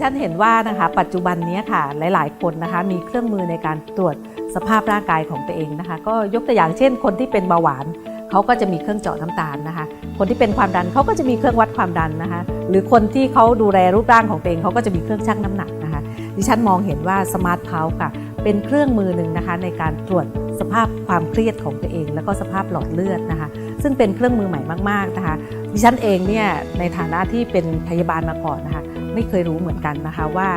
ฉันเห็นว่านะคะ ปัจจุบันนี้ค่ะหลาย ๆ คนนะคะ มีเครื่องมือในการตรวจสภาพร่างกายของตัวเองนะคะ ก็ยกตัวอย่างเช่น คนที่เป็นเบาหวานเขาก็จะมีเครื่องเจาะน้ำตาลนะคะ คนที่เป็นความดันเขาก็จะมีเครื่องวัดความดันนะคะ หรือคนที่เขาดูแลรูปร่างของตัวเองเขาก็จะมีเครื่องชั่งน้ำหนักนะคะ ดิฉันมองเห็นว่าสมาร์ทเพาค่ะ เป็นเครื่องมือหนึ่งนะคะ ในการตรวจสภาพความเครียดของตัวเอง แล้วก็สภาพหลอดเลือดนะคะ ซึ่งเป็นเครื่องมือใหม่มากๆนะคะ ดิฉันเองเนี่ยในฐานะที่เป็นพยาบาลมาก่อนนะคะ ไม่เคยรู้เหมือนกันนะคะว่า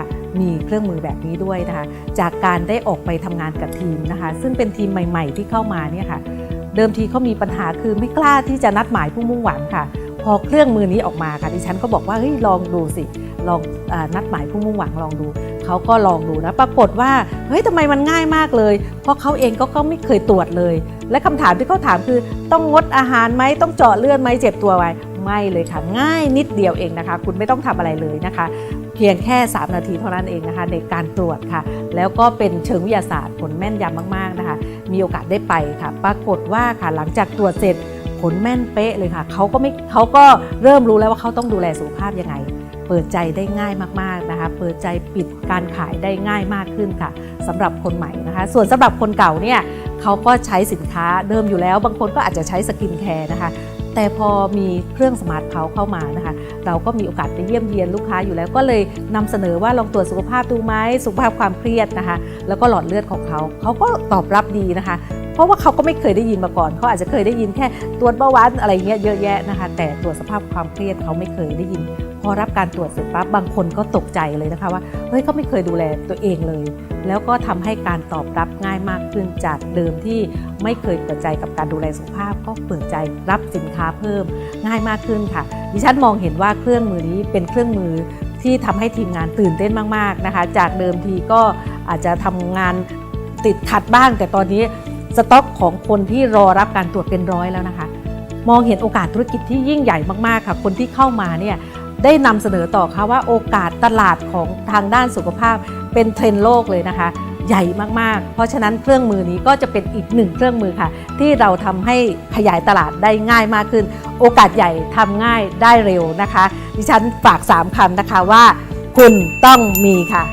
มีเครื่องมือแบบนี้ด้วยนะคะ จากการได้ออกไปทำงานกับทีมนะคะ ซึ่งเป็นทีมใหม่ ๆ ที่เข้ามาเนี่ยค่ะ เดิมทีเขามีปัญหาคือไม่กล้าที่จะนัดหมายผู้มุ่งหวังค่ะ พอเครื่องมือนี้ออกมาค่ะดิฉันก็บอกว่าเฮ้ยลองดูสิลองอนัดหมายผู้มุ่งหวังลองดูเขาก็ลองดูนะปรากฏว่าเฮ้ยทำไมมันง่ายมากเลย เพราะเขาเองก็ก็ไม่เคยตรวจเลย และคำถามที่เขาถามคือต้องงดอาหารไหมต้องเจาะเลือดไหมเจ็บตัวไว้ ไม่เลยค่ะ ง่ายนิดเดียวเองนะคะ คุณไม่ต้องทำอะไรเลยนะคะ เพียงแค่ 3 นาทีเท่านั้นเองนะคะ ในการตรวจค่ะ แล้วก็เป็นเชิงวิทยาศาสตร์ผลแม่นยำมาก ๆนะคะ มีโอกาสได้ไปค่ะ ปรากฏว่าค่ะหลังจากตรวจเสร็จผลแม่นเป๊ะเลยค่ะเขาก็ไม่เขาก็เริ่มรู้แล้วว่าเขาต้องดูแลสุขภาพยังไง เปิดใจได้ง่ายมากๆนะคะ เปิดใจปิดการขายได้ง่ายมากขึ้นค่ะสำหรับคนใหม่นะคะ ส่วนสำหรับคนเก่าเนี่ยเขาก็ใช้สินค้าเดิมอยู่แล้ว บางคนก็อาจจะใช้สกินแคร์นะคะ แต่พอมีเครื่องสมาร์ทเพาเข้ามานะคะ เราก็มีโอกาสไปเยี่ยมเยียนลูกค้าอยู่แล้ว ก็เลยนำเสนอว่าลองตรวจสุขภาพดูไหมสุขภาพความเครียดนะคะ แล้วก็หลอดเลือดของเขาเขาก็ตอบรับดีนะคะ เพราะว่าเขาก็ไม่เคยได้ยินมาก่อน เขาอาจจะเคยได้ยินแค่ตรวจเบาหวานอะไรเงี้ยเยอะแยะนะคะ แต่ตรวจสภาพความเครียดเขาไม่เคยได้ยิน พอรับการตรวจเสร็จปั๊บบางคนก็ตกใจเลยนะคะว่าเฮ้ยเขาไม่เคยดูแลตัวเองเลย แล้วก็ทำให้การตอบรับง่ายมากขึ้นจากเดิมที่ไม่เคยเปิดใจกับการดูแลสุขภาพ ก็เปิดใจรับสินค้าเพิ่มง่ายมากขึ้นค่ะ ดิฉันมองเห็นว่าเครื่องมือนี้เป็นเครื่องมือที่ทำให้ทีมงานตื่นเต้นมากๆนะคะ จากเดิมทีก็อาจจะทำงานติดขัดบ้าง แต่ตอนนี้สต็อกของคนที่รอรับการตรวจเป็นร้อยแล้วนะคะ มองเห็นโอกาสธุรกิจที่ยิ่งใหญ่มากๆค่ะ คนที่เข้ามาเนี่ย ได้นำเสนอต่อค่ะว่าโอกาสตลาดของทางด้านสุขภาพเป็นเทรนด์โลกเลยนะคะ ใหญ่มากๆ เพราะฉะนั้นเครื่องมือนี้ก็จะเป็นอีกหนึ่งเครื่องมือค่ะ ที่เราทำให้ขยายตลาดได้ง่ายมากขึ้น โอกาสใหญ่ทำง่ายได้เร็วนะคะ ดิฉันฝาก 3คำนะคะว่า คุณต้องมีค่ะ